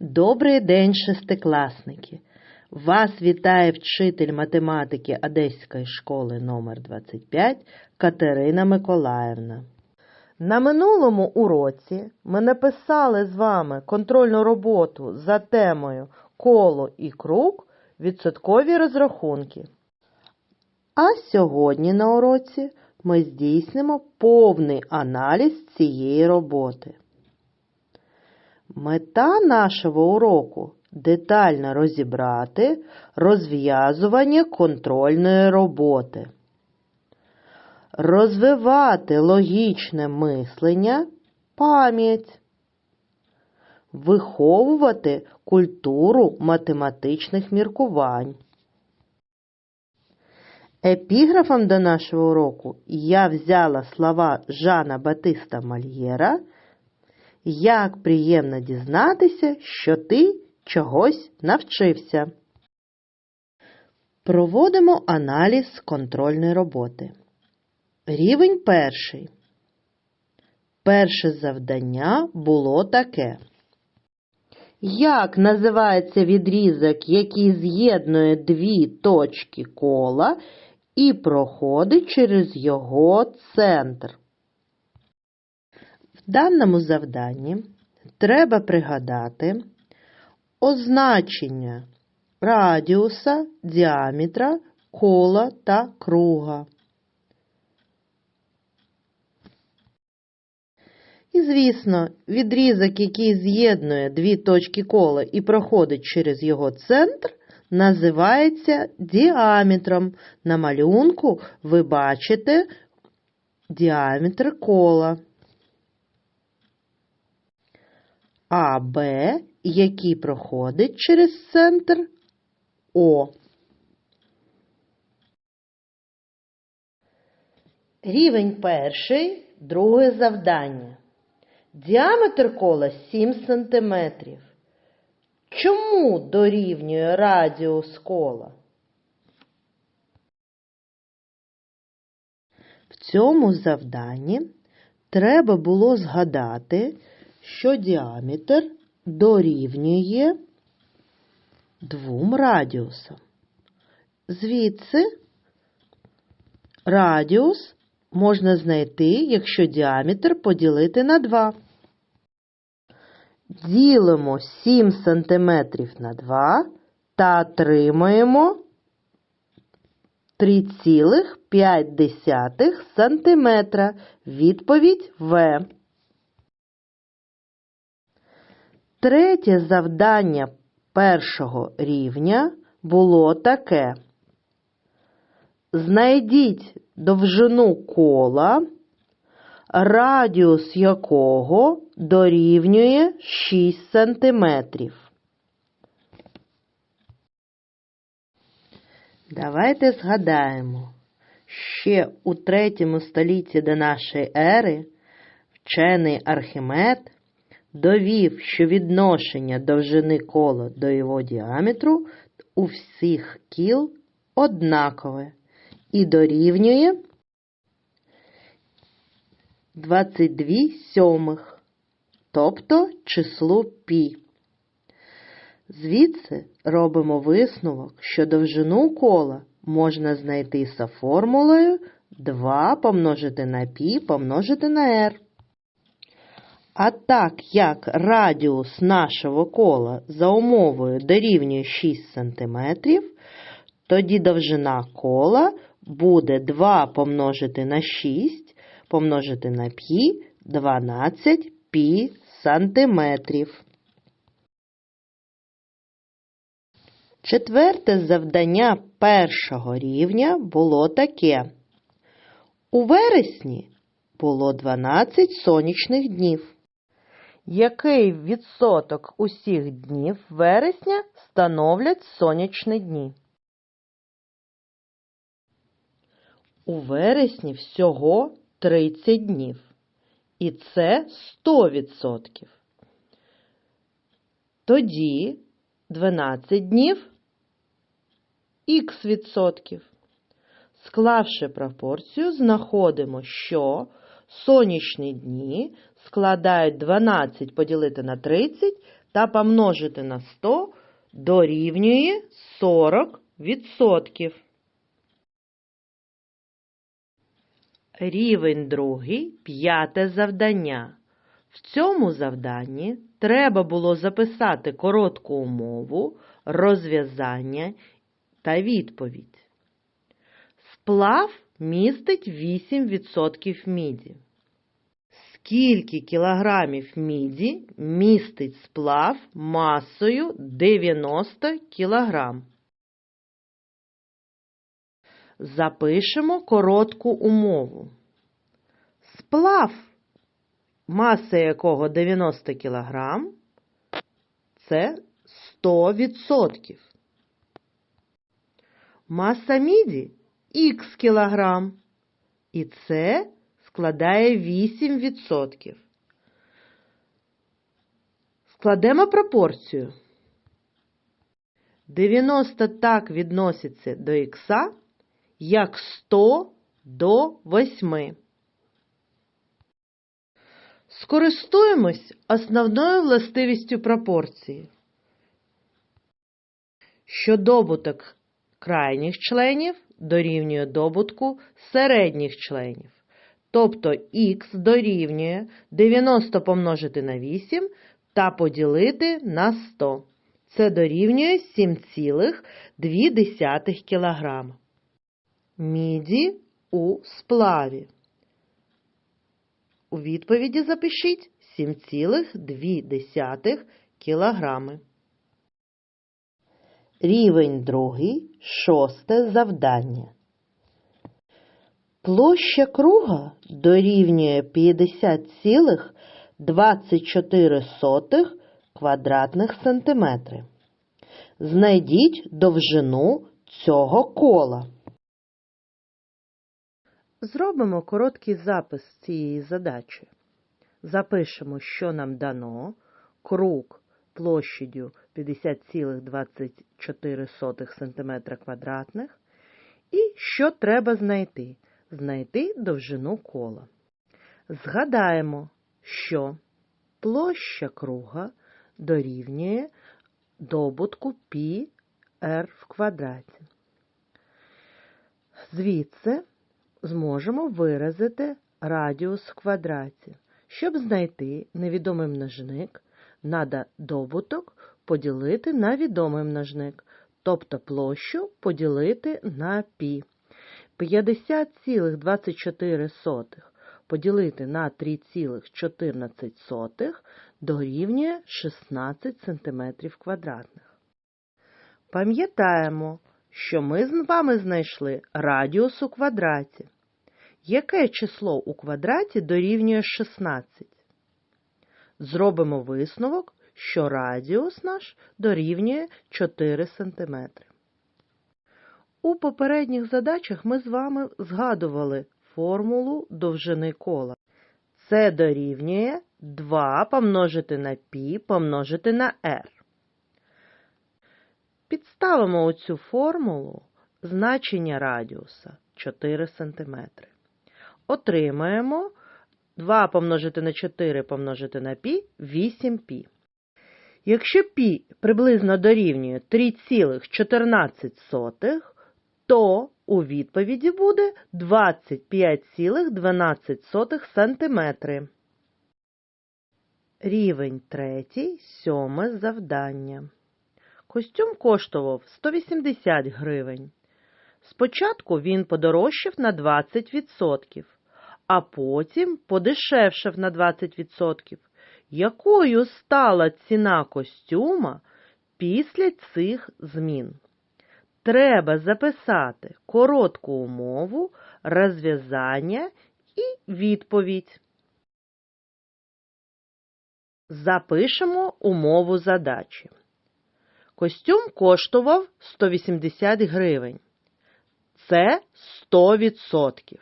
Добрий день, шестикласники! Вас вітає вчитель математики Одеської школи номер 25 Катерина Миколаївна. На минулому уроці ми написали з вами контрольну роботу за темою коло і круг відсоткові розрахунки. А сьогодні на уроці ми здійснимо повний аналіз цієї роботи. Мета нашого уроку детально розібрати розв'язування контрольної роботи, розвивати логічне мислення, пам'ять, виховувати культуру математичних міркувань. Епіграфом до нашого уроку я взяла слова Жана Батиста Мольєра як приємно дізнатися, що ти чогось навчився. Проводимо аналіз контрольної роботи. Рівень перший. Перше завдання було таке. Як називається відрізок, який з'єднує дві точки кола і проходить через його центр? В даному завданні треба пригадати означення радіуса, діаметра, кола та круга. І, звісно, відрізок, який з'єднує дві точки кола і проходить через його центр, називається діаметром. На малюнку ви бачите діаметр кола. АБ, який проходить через центр О. Рівень перший, друге завдання. Діаметр кола 7 см. Чому дорівнює радіус кола? В цьому завданні треба було згадати, що діаметр дорівнює двом радіусам. Звідси радіус можна знайти, якщо діаметр поділити на 2. Ділимо 7 см на 2 та отримаємо 3,5 см. Відповідь В. Третє завдання першого рівня було таке. Знайдіть довжину кола, радіус якого дорівнює 6 см. Давайте згадаємо, ще у третьому столітті до нашої ери вчений Архімед довів, що відношення довжини кола до його діаметру у всіх кіл однакове і дорівнює 22 сьомих, тобто числу пі. Звідси робимо висновок, що довжину кола можна знайти за формулою 2 помножити на пі помножити на r. А так як радіус нашого кола за умовою дорівнює 6 см, тоді довжина кола буде 2 помножити на 6 помножити на пі 12 пі сантиметрів. Четверте завдання першого рівня було таке. У вересні було 12 сонячних днів. Який відсоток усіх днів вересня становлять сонячні дні? У вересні всього 30 днів. І це 100%. Тоді 12 днів х відсотків. Склавши пропорцію, знаходимо, що сонячні дні складають 12 поділити на 30 та помножити на 100 дорівнює 40%. Рівень другий, п'яте завдання. В цьому завданні треба було записати коротку умову, розв'язання та відповідь. Сплав містить 8% міді. Скільки кілограмів міді містить сплав масою 90 кілограм? Запишемо коротку умову. Сплав, маса якого 90 кг, це 100%. Маса міді х кілограм. І це складає 8%. Складемо пропорцію. 90 так відноситься до х, як 100 до 8. Скористуємось основною властивістю пропорції, що добуток крайніх членів дорівнює добутку середніх членів. Тобто х дорівнює 90 помножити на 8 та поділити на 100. Це дорівнює 7,2 кг. Міді у сплаві. У відповіді запишіть 7,2 кг. Рівень другий, шосте завдання. Площа круга дорівнює 50,24 квадратних сантиметри. Знайдіть довжину цього кола. Зробимо короткий запис цієї задачі. Запишемо, що нам дано. Круг площадю 50,24 см квадратних. І що треба знайти? Знайти довжину кола. Згадаємо, що площа круга дорівнює добутку π r в квадраті. Звідси зможемо виразити радіус в квадраті. Щоб знайти невідомий множник, треба добуток поділити на відомий множник, тобто площу поділити на π. 50,24 поділити на 3,14 дорівнює 16 см квадратних. Пам'ятаємо, що ми з вами знайшли радіус у квадраті. Яке число у квадраті дорівнює 16? Зробимо висновок, що радіус наш дорівнює 4 см. У попередніх задачах ми з вами згадували формулу довжини кола. Це дорівнює 2 помножити на π помножити на r. Підставимо у цю формулу значення радіуса 4 см. Отримаємо 2 помножити на 4 помножити на π 8π. Якщо π приблизно дорівнює 3,14, то у відповіді буде 25,12 см. Рівень третій, сьоме завдання. Костюм коштував 180 гривень. Спочатку він подорожчав на 20%, а потім подешевшав на 20%. Якою стала ціна костюма після цих змін? Треба записати коротку умову, розв'язання і відповідь. Запишемо умову задачі. Костюм коштував 180 гривень. Це 100%.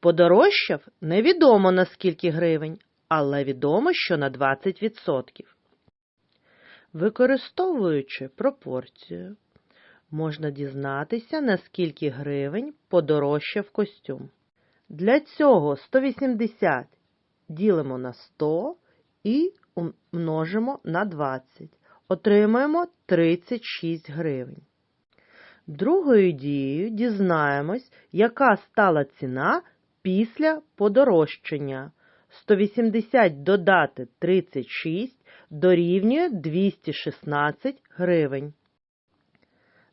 Подорожчав невідомо на скільки гривень, але відомо, що на 20%. Використовуючи пропорцію, можна дізнатися, на скільки гривень подорожчав костюм. Для цього 180 ділимо на 100 і умножимо на 20. Отримаємо 36 гривень. Другою дією дізнаємось, яка стала ціна після подорожчання. 180 додати 36 дорівнює 216 гривень.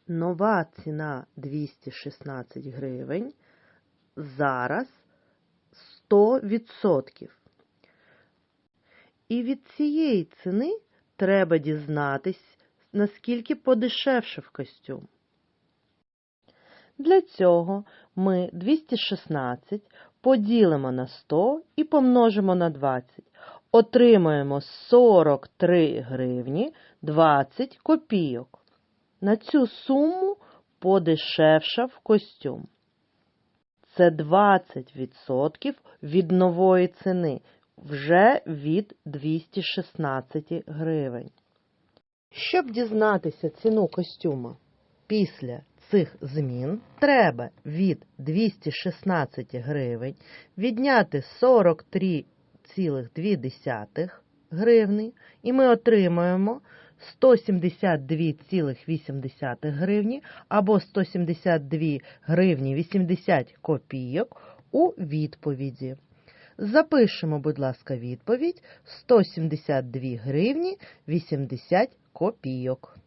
Нова ціна 216 гривень зараз 100%. І від цієї ціни треба дізнатись, наскільки подешевшив костюм. Для цього ми 216 поділимо на 100 і помножимо на 20. Отримаємо 43 гривні 20 копійок. На цю суму подешевшав костюм. Це 20% від нової ціни, вже від 216 гривень. Щоб дізнатися ціну костюма після цих змін, треба від 216 гривень відняти 43,2 гривні, і ми отримаємо 172,8 гривні або 172 гривні 80 копійок у відповіді. Запишемо, будь ласка, відповідь 172 гривні 80 копійок.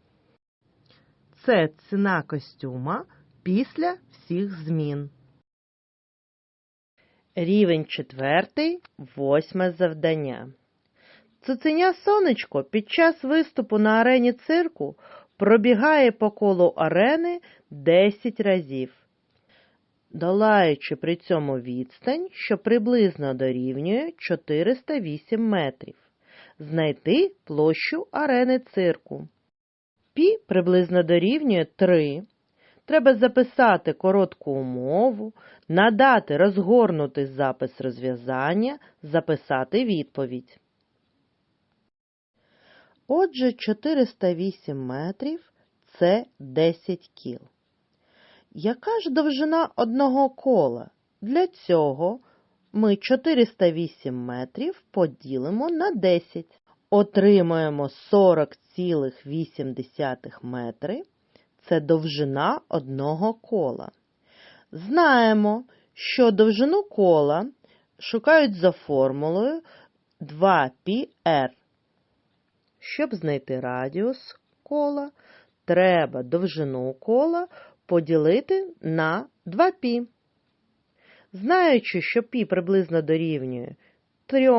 Це ціна костюма після всіх змін. Рівень четвертий, восьме завдання. Цуценя сонечко під час виступу на арені цирку пробігає по колу арени 10 разів, долаючи при цьому відстань, що приблизно дорівнює 408 метрів. Знайти площу арени цирку. Пі приблизно дорівнює 3. Треба записати коротку умову, надати розгорнутий запис розв'язання, записати відповідь. Отже, 408 метрів – це 10 кіл. Яка ж довжина одного кола? Для цього ми 408 метрів поділимо на 10. Отримаємо 40,8 метри. Це довжина одного кола. Знаємо, що довжину кола шукають за формулою 2πr. Щоб знайти радіус кола, треба довжину кола поділити на 2π. Знаючи, що π приблизно дорівнює 3,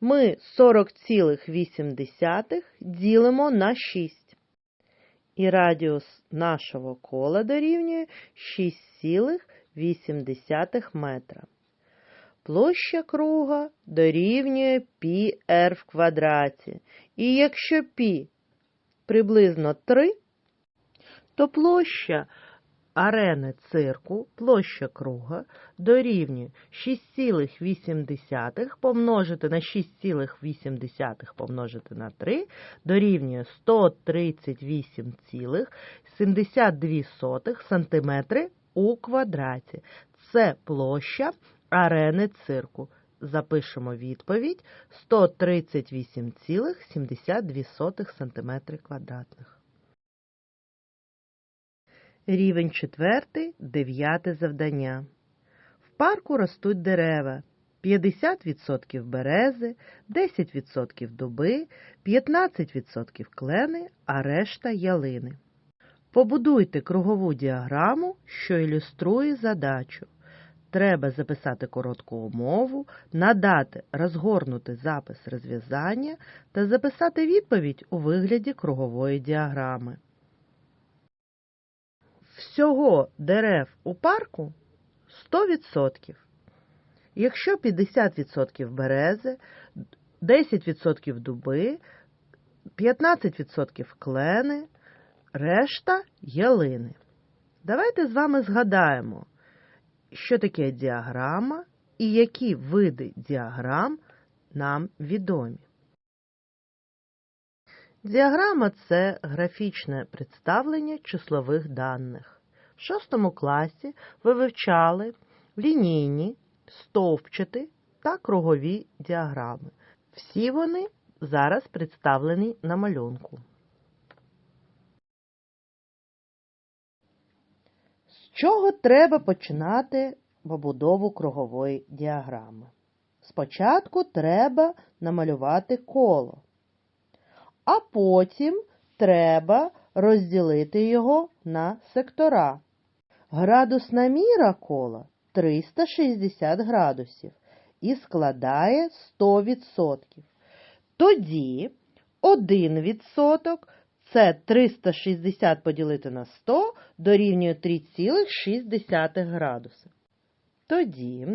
ми 40,8 ділимо на 6. І радіус нашого кола дорівнює 6,8 метра. Площа круга дорівнює πr в квадраті. І якщо π приблизно 3, то площа арени цирку, площа круга дорівнює 6,8 помножити на 6,8 помножити на 3 дорівнює 138,72 см у квадраті. Це площа арени цирку. Запишемо відповідь 138,72 см квадратних. Рівень четвертий, дев'яте завдання. В парку ростуть дерева. 50% берези, 10% дуби, 15% клени, а решта ялини. Побудуйте кругову діаграму, що ілюструє задачу. Треба записати коротку умову, надати розгорнути запис розв'язання та записати відповідь у вигляді кругової діаграми. Всього дерев у парку 100%. Якщо 50% берези, 10% дуби, 15% клени, решта ялини. Давайте з вами згадаємо, що таке діаграма і які види діаграм нам відомі. Діаграма це графічне представлення числових даних. В шостому класі ви вивчали лінійні, стовпчаті та кругові діаграми. Всі вони зараз представлені на малюнку. Чого треба починати побудову кругової діаграми? Спочатку треба намалювати коло, а потім треба розділити його на сектора. Градусна міра кола 360 градусів і складає 100%. Тоді 1% це 360 поділити на 100 дорівнює 3,6 градуси. Тоді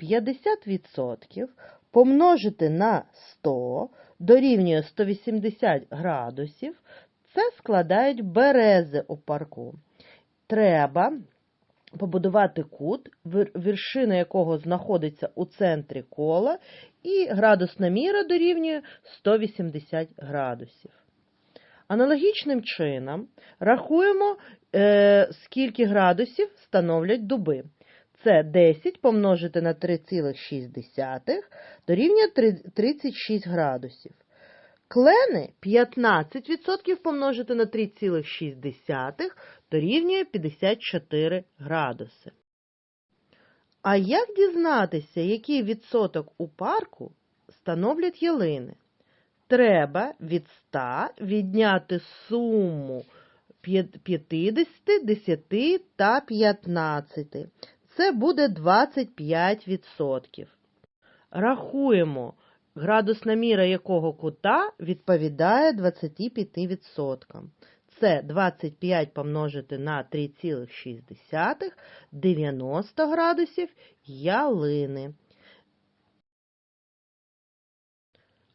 50% помножити на 100 дорівнює 180 градусів. Це складають берези у парку. Треба побудувати кут, вершина якого знаходиться у центрі кола, і градусна міра дорівнює 180 градусів. Аналогічним чином рахуємо, е, скільки градусів становлять дуби. Це 10 помножити на 3,6 дорівнює 36 градусів. Клени 15% помножити на 3,6 дорівнює 54 градуси. А як дізнатися, який відсоток у парку становлять ялини? Треба від 100 відняти суму 50, 10 та 15. Це буде 25%. Рахуємо, градусна міра якого кута відповідає 25%. Це 25 помножити на 3,6 90 градусів ялини.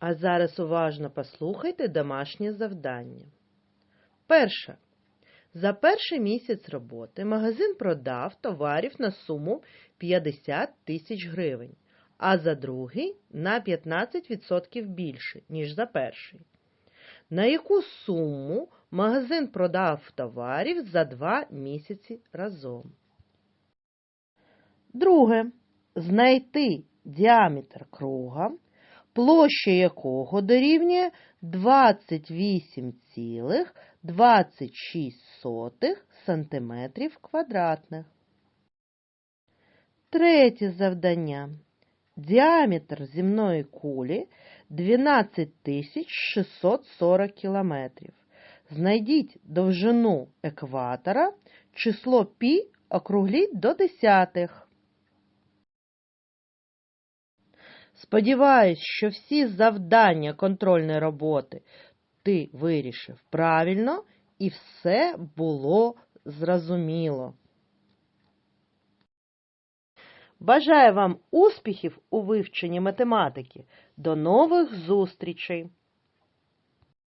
А зараз уважно послухайте домашнє завдання. Перше. За перший місяць роботи магазин продав товарів на суму 50 тисяч гривень, а за другий на 15% більше, ніж за перший. На яку суму магазин продав товарів за два місяці разом? Друге. Знайти діаметр круга, площа якого дорівнює 28,26 см квадратних. Третє завдання. Діаметр земної кулі 12640 км. Знайдіть довжину екватора, число пі округліть до десятих. Сподіваюсь, що всі завдання контрольної роботи ти вирішив правильно і все було зрозуміло. Бажаю вам успіхів у вивченні математики. До нових зустрічей!